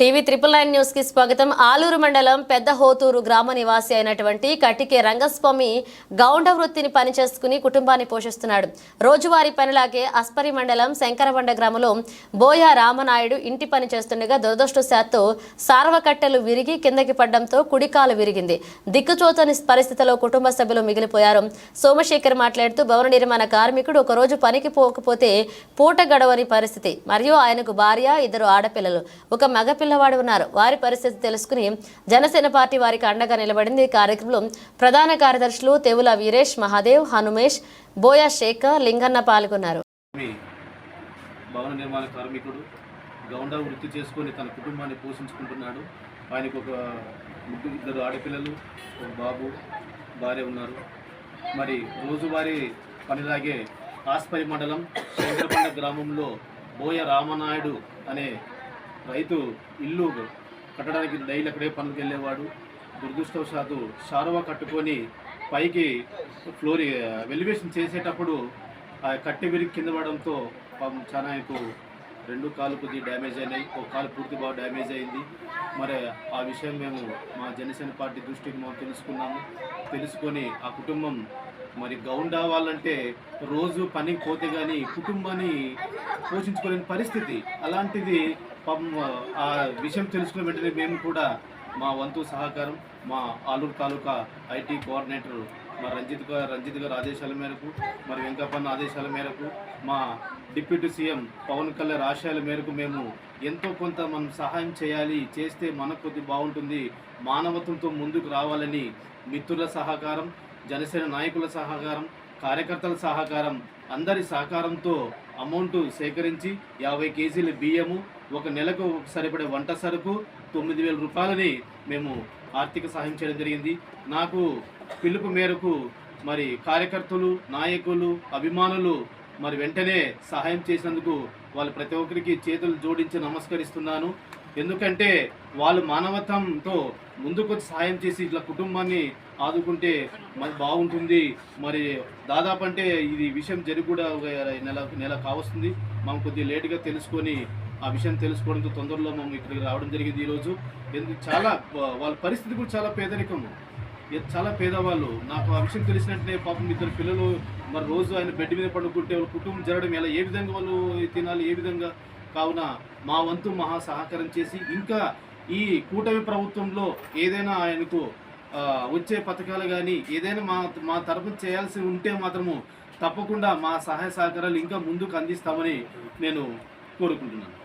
TV triple nine న్యూస్కి స్వాగతం. ఆలూరు మండలం పెద్ద హోతూరు గ్రామ నివాసి అయినటువంటి కటికే రంగస్వామి గౌండ వృత్తిని పనిచేసుకుని కుటుంబాన్ని పోషిస్తున్నాడు. రోజువారీ పనిలాగే అస్పరి మండలం శంకరబండ గ్రామంలో బోయ రామనాయుడు ఇంటి పని చేస్తుండగా దురదృష్టశాత్తు సార్వకట్టెలు విరిగి కిందకి పడడంతో కుడికాలు విరిగింది. దిక్కుచోతని పరిస్థితిలో కుటుంబ సభ్యులు మిగిలిపోయారు. సోమశేఖర్ మాట్లాడుతూ భవన నిర్మాణ కార్మికుడు ఒక రోజు పనికి పోకపోతే పూట గడవని పరిస్థితి. మరియు ఆయనకు భార్య ఇద్దరు ఆడపిల్లలు. ఒక మగ పిల్లవాడు ఉన్నారు వారి పరిస్థితి తెలుసుకుని జనసేన పార్టీ వారికి అండగా నిలబడింది. ఈ కార్యక్రమంలో ప్రధాన కార్యదర్శులు తెవుల వీరేష్ మహాదేవ్ హనుమేష్ బోయా శేఖర్ లింగన్న పాల్గొన్నారు. భవన నిర్మాణ కార్మికుడు గౌండ వృత్తి చేసుకొని తన కుటుంబాన్ని పోషించుకుంటున్నాడు. ఆయనకు ఒక ఇద్దరు ఆడపిల్లలు ఒక బాబు భార్య ఉన్నారు. మరి రోజువారీ పనిలాగే ఆస్పరి మండలం శంకరపండ గ్రామంలో బోయ రామనాయుడు అనే రైతు ఇల్లు కట్టడానికి డైలీ అక్కడే పనులకు వెళ్ళేవాడు. దురదృష్టవశాత్తు షారువా కట్టుకొని పైకి ఫ్లోర్ వెలివేషన్ చేసేటప్పుడు ఆ కట్టె విరిగి కింద పడడంతో పాపం చాలా ఆయనకు రెండు కాలు కొద్దిగా డ్యామేజ్ అయినాయి. ఒక కాలు పూర్తి బాగా డ్యామేజ్ అయింది. మరి ఆ విషయం మేము మా జనసేన పార్టీ దృష్టికి మేము తెలుసుకున్నాము. తెలుసుకొని ఆ కుటుంబం మరి గౌండ్ వాళ్ళంటే రోజు పనికి పోతే కానీ కుటుంబాన్ని పోషించుకోలేని పరిస్థితి. అలాంటిది పాపం ఆ విషయం తెలుసుకున్న వెంటనే మేము కూడా మా వంతు సహకారం మా ఆలూరు తాలూకా ఐటీ కోఆర్డినేటర్ మా రంజిత్ గారు రంజిత్ గారు ఆదేశాల మేరకు మరి వెంకప్పన్న ఆదేశాల మేరకు మా డిప్యూటీ సీఎం పవన్ కళ్యాణ్ ఆశయాల మేరకు మేము ఎంతో కొంత మనం సహాయం చేయాలి చేస్తే మనకు కొద్ది బాగుంటుంది మానవత్వంతో ముందుకు రావాలని మిత్రుల సహకారం జనసేన నాయకుల సహకారం కార్యకర్తల సహకారం అందరి సహకారంతో అమౌంట్ సేకరించి యాభై కేజీల బియ్యము ఒక నెలకు సరిపడే వంట సరుకు తొమ్మిది వేల రూపాయలని మేము ఆర్థిక సహాయం చేయడం జరిగింది. నాకు పిలుపు మేరకు మరి కార్యకర్తలు నాయకులు అభిమానులు మరి వెంటనే సహాయం చేసినందుకు వాళ్ళు ప్రతి ఒక్కరికి చేతులు జోడించి నమస్కరిస్తున్నాను. ఎందుకంటే వాళ్ళు మానవత్వంతో ముందుకు సహాయం చేసి ఇట్లా కుటుంబాన్ని ఆదుకుంటే మరి బాగుంటుంది. మరి దాదాపు అంటే ఇది విషయం జరిగి కూడా ఒక నెల నెల కావస్తుంది. మనం కొద్దిగా లేటుగా తెలుసుకొని ఆ విషయం తెలుసుకోవడంతో తొందరలో మనం ఇక్కడికి రావడం జరిగింది ఈరోజు. ఎందుకు చాలా వాళ్ళ పరిస్థితి కూడా చాలా పేదరికము ఇది చాలా పేదవాళ్ళు. నాకు ఆ విషయం తెలిసినట్టే పాపం ఇద్దరు పిల్లలు మరి రోజు ఆయన బెడ్ మీద పడుకుంటే వాళ్ళ కుటుంబం జరగడం ఎలా? ఏ విధంగా వాళ్ళు తినాలి? ఏ విధంగా? కావున మా వంతు మహా సహకారం చేసి ఇంకా ఈ కూటమి ప్రభుత్వంలో ఏదైనా ఆయనకు వచ్చే పథకాలు కానీ ఏదైనా మా మా తరపున చేయాల్సి ఉంటే మాత్రము తప్పకుండా మా సహాయ సహకారాలు ఇంకా ముందుకు అందిస్తామని నేను కోరుకుంటున్నాను.